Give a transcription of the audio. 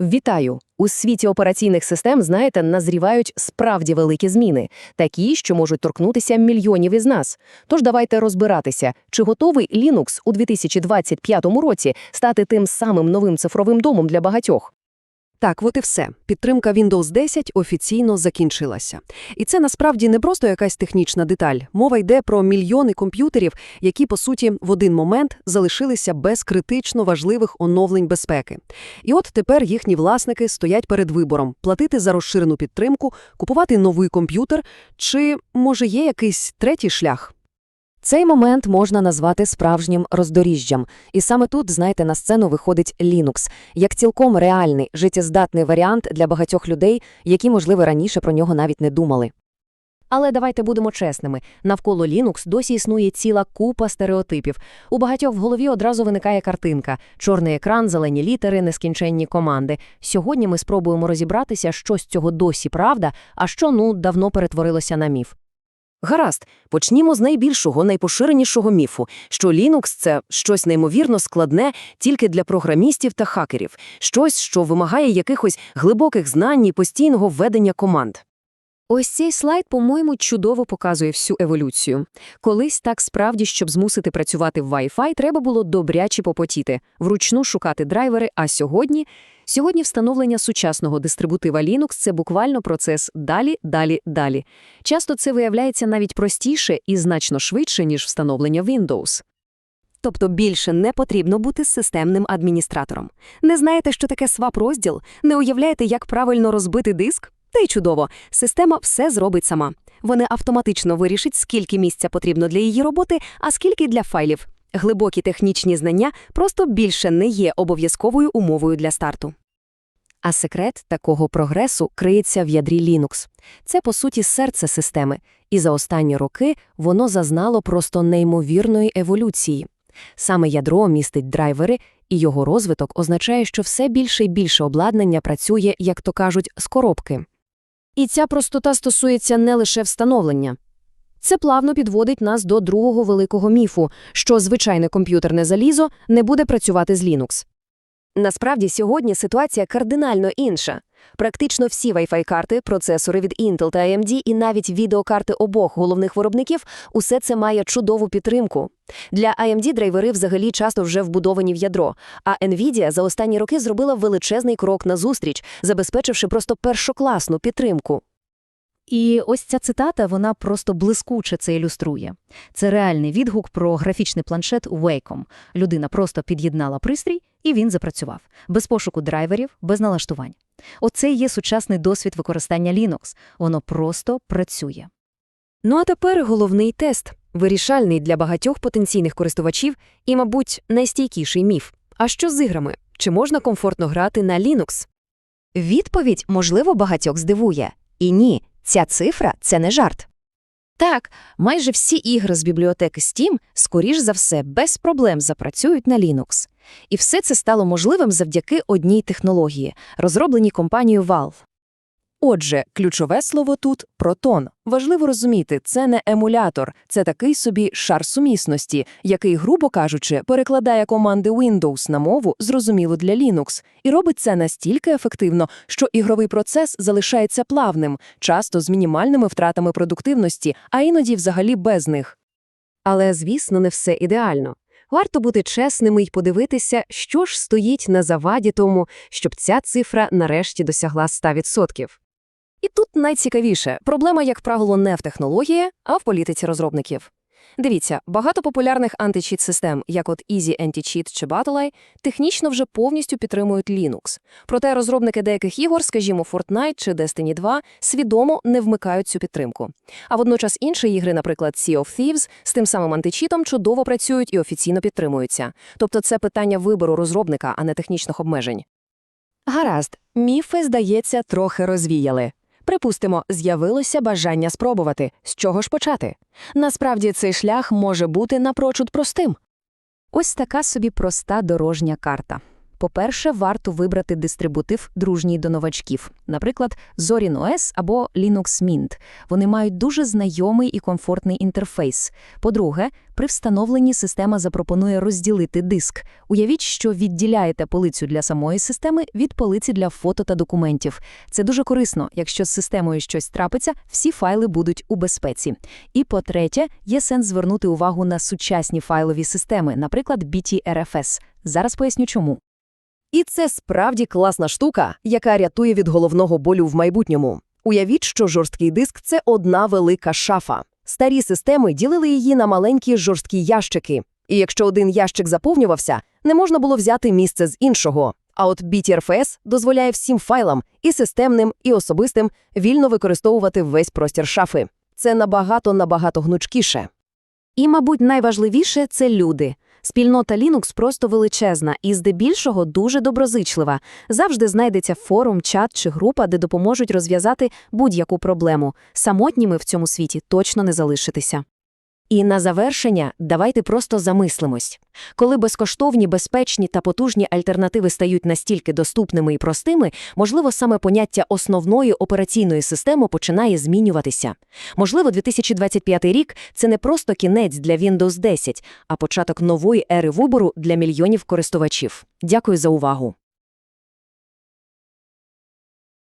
Вітаю! У світі операційних систем, знаєте, назрівають справді великі зміни, такі, що можуть торкнутися мільйонів із нас. Тож давайте розбиратися, чи готовий Linux у 2025 році стати тим самим новим цифровим домом для багатьох. Так, от і все. Підтримка Windows 10 офіційно закінчилася. І це насправді не просто якась технічна деталь. Мова йде про мільйони комп'ютерів, які, по суті, в один момент залишилися без критично важливих оновлень безпеки. І от тепер їхні власники стоять перед вибором – платити за розширену підтримку, купувати новий комп'ютер, чи, може, є якийсь третій шлях? Цей момент можна назвати справжнім роздоріжжям. І саме тут, знаєте, на сцену виходить Linux, як цілком реальний, життєздатний варіант для багатьох людей, які, можливо, раніше про нього навіть не думали. Але давайте будемо чесними. Навколо Linux досі існує ціла купа стереотипів. У багатьох в голові одразу виникає картинка – чорний екран, зелені літери, нескінченні команди. Сьогодні ми спробуємо розібратися, що з цього досі правда, а що, ну, давно перетворилося на міф. Гаразд, почнімо з найбільшого, найпоширенішого міфу, що Linux – це щось неймовірно складне тільки для програмістів та хакерів, щось, що вимагає якихось глибоких знань і постійного введення команд. Ось цей слайд, по-моєму, чудово показує всю еволюцію. Колись так справді, щоб змусити працювати в Wi-Fi, треба було добряче попотіти, вручну шукати драйвери, а сьогодні... Сьогодні встановлення сучасного дистрибутива Linux – це буквально процес далі, далі, далі. Часто це виявляється навіть простіше і значно швидше, ніж встановлення Windows. Тобто більше не потрібно бути системним адміністратором. Не знаєте, що таке свап-розділ? Не уявляєте, як правильно розбити диск? Та й чудово, система все зробить сама. Вони автоматично вирішить, скільки місця потрібно для її роботи, а скільки для файлів. Глибокі технічні знання просто більше не є обов'язковою умовою для старту. А секрет такого прогресу криється в ядрі Linux. Це, по суті, серце системи, і за останні роки воно зазнало просто неймовірної еволюції. Саме ядро містить драйвери, і його розвиток означає, що все більше і більше обладнання працює, як то кажуть, з коробки. І ця простота стосується не лише встановлення. Це плавно підводить нас до другого великого міфу, що звичайне комп'ютерне залізо не буде працювати з Linux. Насправді, сьогодні ситуація кардинально інша. Практично всі Wi-Fi-карти, процесори від Intel та AMD і навіть відеокарти обох головних виробників – усе це має чудову підтримку. Для AMD драйвери взагалі часто вже вбудовані в ядро, а NVIDIA за останні роки зробила величезний крок назустріч, забезпечивши просто першокласну підтримку. І ось ця цитата, вона просто блискуче це ілюструє. Це реальний відгук про графічний планшет Wacom. Людина просто під'єднала пристрій, і він запрацював. Без пошуку драйверів, без налаштувань. Оце є сучасний досвід використання Linux. Воно просто працює. Ну а тепер головний тест, вирішальний для багатьох потенційних користувачів і, мабуть, найстійкіший міф. А що з іграми? Чи можна комфортно грати на Linux? Відповідь, можливо, багатьох здивує. І ні, ця цифра – це не жарт. Так, майже всі ігри з бібліотеки Steam, скоріш за все, без проблем запрацюють на Linux. І все це стало можливим завдяки одній технології, розробленій компанією Valve. Отже, ключове слово тут – протон. Важливо розуміти, це не емулятор, це такий собі шар сумісності, який, грубо кажучи, перекладає команди Windows на мову, зрозумілу для Linux, і робить це настільки ефективно, що ігровий процес залишається плавним, часто з мінімальними втратами продуктивності, а іноді взагалі без них. Але, звісно, не все ідеально. Варто бути чесними й подивитися, що ж стоїть на заваді тому, щоб ця цифра нарешті досягла 100%. І тут найцікавіше – проблема, як правило, не в технології, а в політиці розробників. Дивіться, багато популярних античіт-систем, як от Easy Anti-Cheat чи BattleEye, технічно вже повністю підтримують Linux. Проте розробники деяких ігор, скажімо, Fortnite чи Destiny 2, свідомо не вмикають цю підтримку. А водночас інші ігри, наприклад, Sea of Thieves, з тим самим античітом чудово працюють і офіційно підтримуються. Тобто це питання вибору розробника, а не технічних обмежень. Гаразд, міфи, здається, трохи розвіяли. Припустимо, з'явилося бажання спробувати. З чого ж почати? Насправді цей шлях може бути напрочуд простим. Ось така собі проста дорожня карта. По-перше, варто вибрати дистрибутив, дружній до новачків, наприклад, Zorin OS або Linux Mint. Вони мають дуже знайомий і комфортний інтерфейс. По-друге, при встановленні система запропонує розділити диск. Уявіть, що відділяєте полицю для самої системи від полиці для фото та документів. Це дуже корисно, якщо з системою щось трапиться, всі файли будуть у безпеці. І по-третє, є сенс звернути увагу на сучасні файлові системи, наприклад, BTRFS. Зараз поясню чому. І це справді класна штука, яка рятує від головного болю в майбутньому. Уявіть, що жорсткий диск – це одна велика шафа. Старі системи ділили її на маленькі жорсткі ящики. І якщо один ящик заповнювався, не можна було взяти місце з іншого. А от BTRFS дозволяє всім файлам, і системним, і особистим, вільно використовувати весь простір шафи. Це набагато-набагато гнучкіше. І, мабуть, найважливіше – це люди. Спільнота Linux просто величезна і здебільшого дуже доброзичлива. Завжди знайдеться форум, чат чи група, де допоможуть розв'язати будь-яку проблему. Самотніми в цьому світі точно не залишитися. І на завершення давайте просто замислимось. Коли безкоштовні, безпечні та потужні альтернативи стають настільки доступними і простими, можливо, саме поняття основної операційної системи починає змінюватися. Можливо, 2025 рік – це не просто кінець для Windows 10, а початок нової ери вибору для мільйонів користувачів. Дякую за увагу.